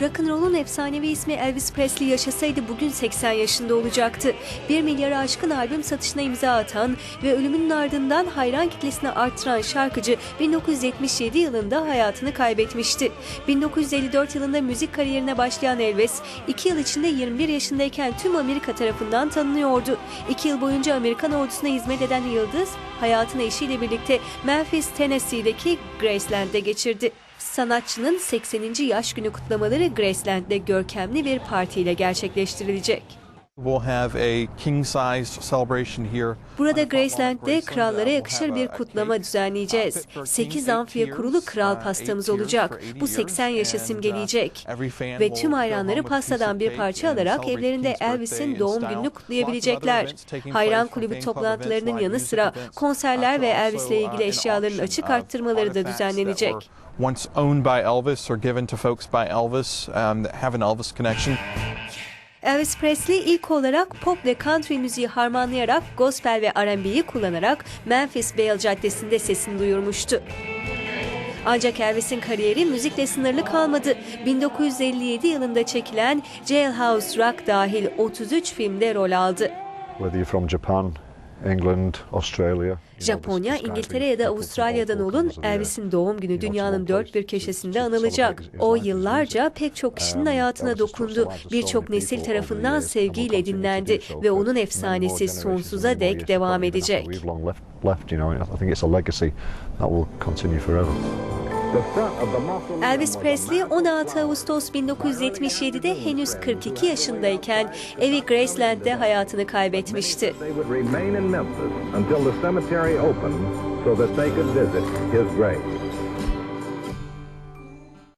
Rock'n'roll'un efsanevi ismi Elvis Presley yaşasaydı bugün 80 yaşında olacaktı. 1 milyara aşkın albüm satışına imza atan ve ölümünün ardından hayran kitlesini arttıran şarkıcı 1977 yılında hayatını kaybetmişti. 1954 yılında müzik kariyerine başlayan Elvis, 2 yıl içinde 21 yaşındayken tüm Amerika tarafından tanınıyordu. 2 yıl boyunca Amerikan ordusuna hizmet eden Yıldız, hayatını eşiyle birlikte Memphis, Tennessee'deki Graceland'de geçirdi. Sanatçının 80. yaş günü kutlamaları Graceland'de görkemli bir partiyle gerçekleştirilecek. We'll have a king-sized celebration here. Burada Graceland'de krallara yakışır bir kutlama düzenleyeceğiz. 8 amfiye kurulu kral pastamız olacak. Bu 80 yaşı simgeleyecek. Ve tüm hayranları pastadan bir parça alarak evlerinde Elvis'in doğum gününü kutlayabilecekler. Hayran kulübü toplantılarının yanı sıra konserler ve Elvis'le ilgili eşyaların açık arttırmaları da düzenlenecek. Once owned by Elvis or given to folks by Elvis um, that have an Elvis connection. Elvis Presley ilk olarak pop ve country müziği harmanlayarak gospel ve R&B'yi kullanarak Memphis Bale Caddesi'nde sesini duyurmuştu. Ancak Elvis'in kariyeri müzikle sınırlı kalmadı. 1957 yılında çekilen Jailhouse Rock dahil 33 filmde rol aldı. Whether you're from Japan, England, Australia. Japonya, İngiltere ya da Avustralya'dan olun Elvis'in doğum günü dünyanın dört bir köşesinde anılacak. O yıllarca pek çok kişinin hayatına dokundu. Birçok nesil tarafından sevgiyle dinlendi ve onun efsanesi sonsuza dek devam edecek. Elvis Presley 16 Ağustos 1977'de henüz 42 yaşındayken evi Graceland'de hayatını kaybetmişti.